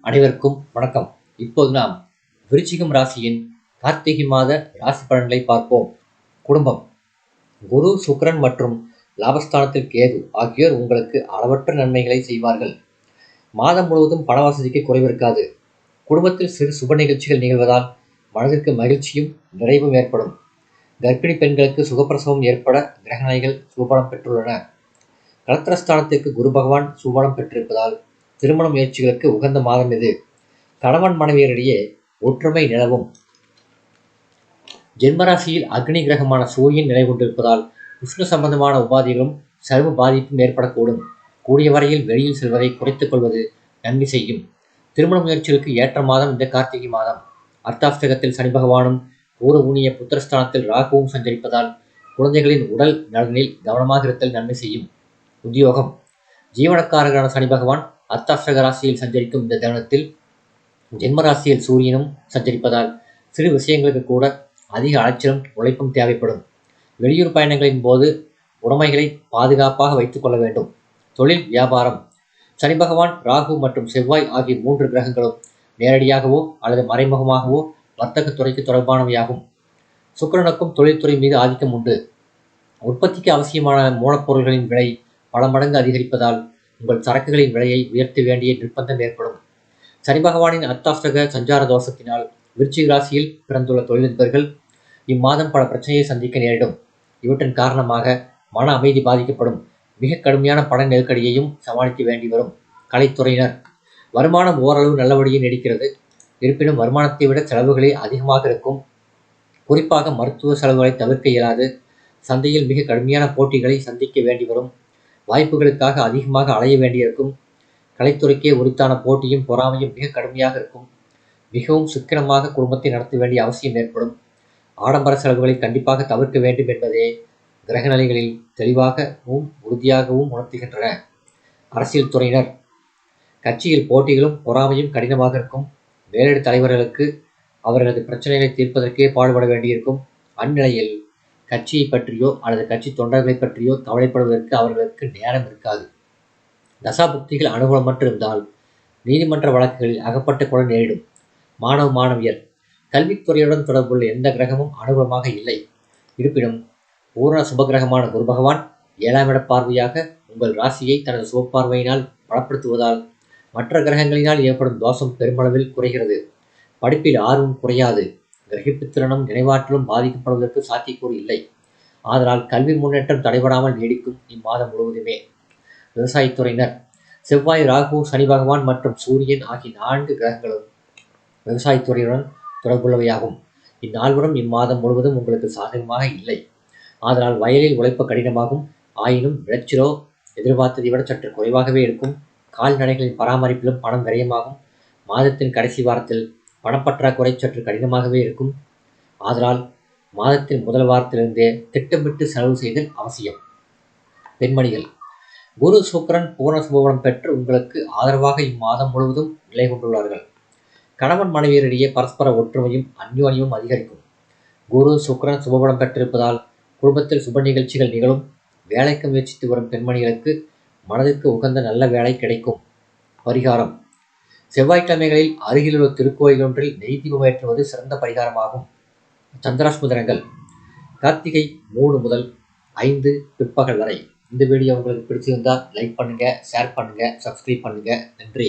அனைவருக்கும் வணக்கம். இப்போது நாம் விருச்சிகம் ராசியின் கார்த்திகை மாத ராசி பலன்களை பார்ப்போம். குடும்பம். குரு சுக்கிரன் மற்றும் லாபஸ்தானத்தில் கேது ஆகியோர் உங்களுக்கு அளவற்ற நன்மைகளை செய்வார்கள். மாதம் முழுவதும் பண வசதிக்கு குறைவிருக்காது குடும்பத்தில் சிறு சுப நிகழ்ச்சிகள் நிகழ்வதால் மனதிற்கு மகிழ்ச்சியும் நிறைவும் ஏற்படும். கர்ப்பிணி பெண்களுக்கு சுகப்பிரசவம் ஏற்பட கிரகணைகள் சுபபலம் பெற்றுள்ளன. கலத்திரஸ்தானத்திற்கு குரு பகவான் சுபலம் பெற்றிருப்பதால் திருமண முயற்சிகளுக்கு உகந்த மாதம் இது. கணவன் மனைவியரிடையே ஒற்றுமை நிலவும். ஜென்மராசியில் அக்னி கிரகமான சூரியன் நிலை கொண்டிருப்பதால் உஷ்ண சம்பந்தமான உபாதைகளும் சரும பாதிப்பும் ஏற்படக்கூடும். கூடிய வரையில் வெளியில் செல்வதை குறைத்துக் கொள்வது நன்மை செய்யும். திருமண முயற்சிகளுக்கு ஏற்ற மாதம் இந்த கார்த்திகை மாதம். அர்த்தாஷ்டகத்தில் சனி பகவானும் பூர ஊனிய புத்திரஸ்தானத்தில் ராகுவும் சஞ்சரிப்பதால் குழந்தைகளின் உடல் நலனில் கவனமாக இருத்தல் நன்மை செய்யும். உத்தியோகம். ஜீவனக்காரரான சனி பகவான் அர்த்தாஷ்டக ராசியில் சஞ்சரிக்கும் இந்த தருணத்தில் ஜென்ம ராசியில் சூரியனும் சஞ்சரிப்பதால் சிறு விஷயங்களுக்கு கூட அதிக அலைச்சலும் உழைப்பும் தேவைப்படும். வெளியூர் பயணங்களின் போது உடைமைகளை பாதுகாப்பாக வைத்துக் கொள்ள வேண்டும். தொழில் வியாபாரம் சனி பகவான் ராகு மற்றும் செவ்வாய் ஆகிய மூன்று கிரகங்களும் நேரடியாகவோ அல்லது மறைமுகமாகவோ வர்த்தகத்துறைக்கு தொடர்பானவையாகும். சுக்கிரனுக்கும் தொழில்துறை மீது ஆதிக்கம் உண்டு. உற்பத்திக்கு அவசியமான மூலப்பொருள்களின் விலை பல மடங்கு அதிகரிப்பதால் உங்கள் சரக்குகளின் விலையை உயர்த்த வேண்டிய நிர்பந்தம் ஏற்படும். சனி பகவானின் அர்த்தாஷ்டக சஞ்சார தோஷத்தினால் விருச்சிக ராசியில் பிறந்துள்ள தொழிலதிபர்கள் இம்மாதம் பல பிரச்சனையை சந்திக்க நேரிடும். இவற்றின் காரணமாக மன அமைதி பாதிக்கப்படும். மிக கடுமையான பண நெருக்கடியையும் சமாளிக்க வேண்டி வரும். கலைத்துறையினர் வருமானம் ஓரளவு நல்லபடியே நீடிக்கிறது. இருப்பினும் வருமானத்தை விட செலவுகளே அதிகமாக இருக்கும். குறிப்பாக மருத்துவ செலவுகளை தவிர்க்க இயலாது. சந்தையில் மிக கடுமையான போட்டிகளை சந்திக்க வேண்டி வரும். வாய்ப்புகளுக்காக அதிகமாக அலைய வேண்டியிருக்கும். கலைத்துறைக்கே உரித்தான போட்டியும் பொறாமையும் மிக கடுமையாக இருக்கும். மிகவும் சிக்கனமாக குடும்பத்தை நடத்த வேண்டிய அவசியம் ஏற்படும். ஆடம்பர செலவுகளை கண்டிப்பாக தவிர்க்க வேண்டும் என்பதே கிரகநிலைகளில் தெளிவாகவும் உறுதியாகவும் உணர்த்துகின்றன. அரசியல் துறையினர். கட்சியில் போட்டிகளும் பொறாமையும் கடினமாக இருக்கும். மேலிட தலைவர்களுக்கு அவர்களது பிரச்சனைகளை தீர்ப்பதற்கே பாடுபட வேண்டியிருக்கும். அந்நிலையில் கட்சியை பற்றியோ அல்லது கட்சி தொண்டர்களை பற்றியோ கவலைப்படுவதற்கு அவர்களுக்கு நேரம் இருக்காது. தசாபுக்திகள் அனுகூலமற்று இருந்தால் நீதிமன்ற வழக்குகளில் அகப்பட்டு கொள்ள நேரிடும். மாணவ மாணவியர் கல்வித்துறையுடன் தொடர்புள்ள எந்த கிரகமும் அனுகூலமாக இல்லை. இருப்பினும் பூரண சுபகிரகமான குரு பகவான் ஏழாம் இட பார்வையாக உங்கள் ராசியை தனது சுபப்பார்வையினால் பலப்படுத்துவதால் மற்ற கிரகங்களினால் ஏற்படும் தோஷம் பெருமளவில் குறைகிறது. படிப்பில் ஆர்வம் குறையாது. கிரகிப்புத்திறனும் நினைவாற்றலும் பாதிக்கப்படுவதற்கு சாத்தியக்கூறு இல்லை. ஆதலால் கல்வி முன்னேற்றம் தடைபடாமல் நீடிக்கும் இம்மாதம் முழுவதுமே. விவசாயத்துறையினர் செவ்வாய் ராகு சனி பகவான் மற்றும் சூரியன் ஆகிய நான்கு கிரகங்களும் விவசாயத்துறையுடன் தொடர்புள்ளவையாகும். இந்நால்வரும் இம்மாதம் முழுவதும் உங்களுக்கு சாதகமாக இல்லை. ஆதலால் வயலில் உழைப்பு கடினமாகும். ஆயினும் விளைச்சலோ எதிர்பார்த்ததை விட சற்று குறைவாகவே இருக்கும். கால்நடைகளின் பராமரிப்பிலும் பணம் விரயமாகும். மாதத்தின் கடைசி வாரத்தில் பணப்பற்றாக்குறை சற்று கடினமாகவே இருக்கும். ஆதலால் மாதத்தின் முதல் வாரத்திலிருந்தே திட்டமிட்டு செலவு செய்தல் அவசியம். பெண்மணிகள் குரு சுக்கரன் பூர்ண சுபபலம் பெற்று உங்களுக்கு ஆதரவாக இம்மாதம் முழுவதும் நிலை கொண்டுள்ளார்கள். கணவன் மனைவியரிடையே பரஸ்பர ஒற்றுமையும் அந்யோன்யமும் அதிகரிக்கும். குரு சுக்கரன் சுபபலம் பெற்றிருப்பதால் குடும்பத்தில் சுப நிகழ்ச்சிகள் நிகழும். வேலைக்கு முயற்சித்து வரும் பெண்மணிகளுக்கு மனதிற்கு உகந்த நல்ல வேலை கிடைக்கும். பரிகாரம். செவ்வாய்க்கிழமைகளில் அருகிலுள்ள திருக்கோயில் ஒன்றில் நெய் தீபம் ஏற்றுவது சிறந்த பரிகாரமாகும். சந்திராஷ்முதனங்கள். கார்த்திகை மூணு முதல் ஐந்து பிற்பகல் வரை. இந்த வீடியோ உங்களுக்கு பிடிச்சிருந்தால் லைக் பண்ணுங்கள் ஷேர் பண்ணுங்கள் சப்ஸ்கிரைப் பண்ணுங்கள் நன்றி.